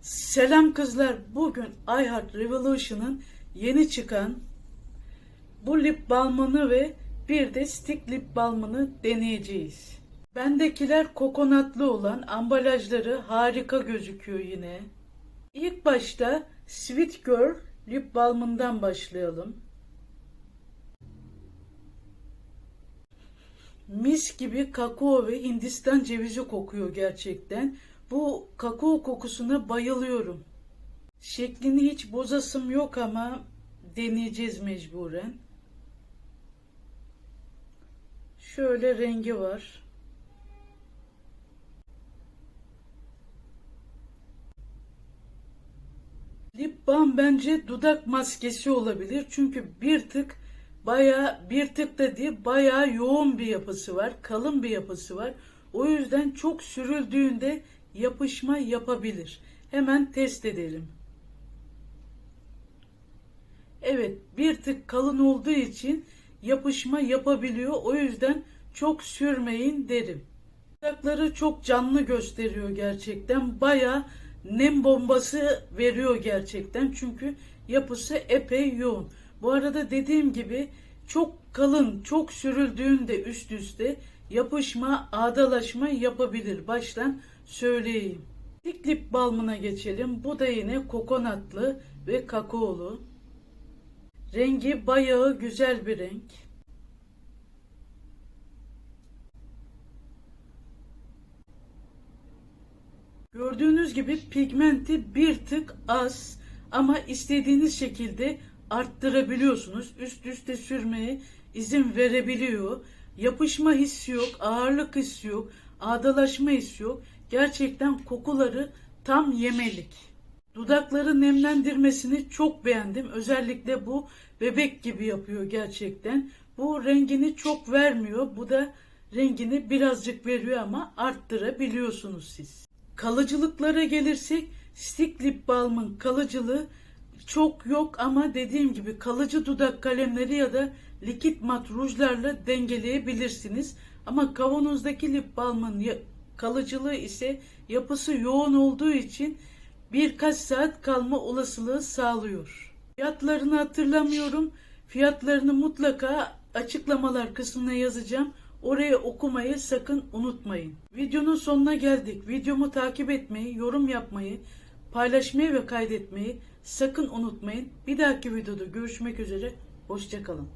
Selam kızlar. Bugün iHeart Revolution'ın yeni çıkan bu lip balmını ve bir de stick lip balmını deneyeceğiz. Bendekiler kokonatlı olan ambalajları harika gözüküyor yine. İlk başta Sweet Girl lip balmından başlayalım. Mis gibi kakao ve Hindistan cevizi kokuyor gerçekten. Bu kakao kokusuna bayılıyorum. Şeklini hiç bozasım yok ama deneyeceğiz mecburen. Şöyle rengi var. Lip balm bence dudak maskesi olabilir. Çünkü bir tık baya bir tık da değil baya yoğun bir yapısı var. Kalın bir yapısı var. O yüzden çok sürüldüğünde yapışma yapabilir. Hemen test edelim. Evet bir tık kalın olduğu için yapışma yapabiliyor. O yüzden çok sürmeyin derim. Dudakları çok canlı gösteriyor gerçekten. Baya nem bombası veriyor gerçekten. Çünkü yapısı epey yoğun. Bu arada dediğim gibi çok kalın, çok sürüldüğünde üst üste yapışma, ağdalaşma yapabilir. Baştan söyleyeyim. İlk lip balmına geçelim. Bu da yine kokonatlı ve kakaolu. Rengi bayağı güzel bir renk. Gördüğünüz gibi pigmenti bir tık az ama istediğiniz şekilde arttırabiliyorsunuz. Üst üste sürmeye izin verebiliyor. Yapışma hissi yok, ağırlık hissi yok, ağdalaşma hissi yok. Gerçekten kokuları tam yemelik. Dudakları nemlendirmesini çok beğendim. Özellikle bu bebek gibi yapıyor gerçekten. Bu rengini çok vermiyor. Bu da rengini birazcık veriyor ama arttırabiliyorsunuz siz. Kalıcılıklara gelirsek stick lip balmın kalıcılığı çok yok ama dediğim gibi kalıcı dudak kalemleri ya da likit mat rujlarla dengeleyebilirsiniz. Ama kavanozdaki lip balmın kalıcılığı ise yapısı yoğun olduğu için birkaç saat kalma olasılığı sağlıyor. Fiyatlarını hatırlamıyorum. Fiyatlarını mutlaka açıklamalar kısmına yazacağım. Oraya okumayı sakın unutmayın. Videonun sonuna geldik. Videomu takip etmeyi, yorum yapmayı, paylaşmayı ve kaydetmeyi sakın unutmayın. Bir dahaki videoda görüşmek üzere. Hoşçakalın.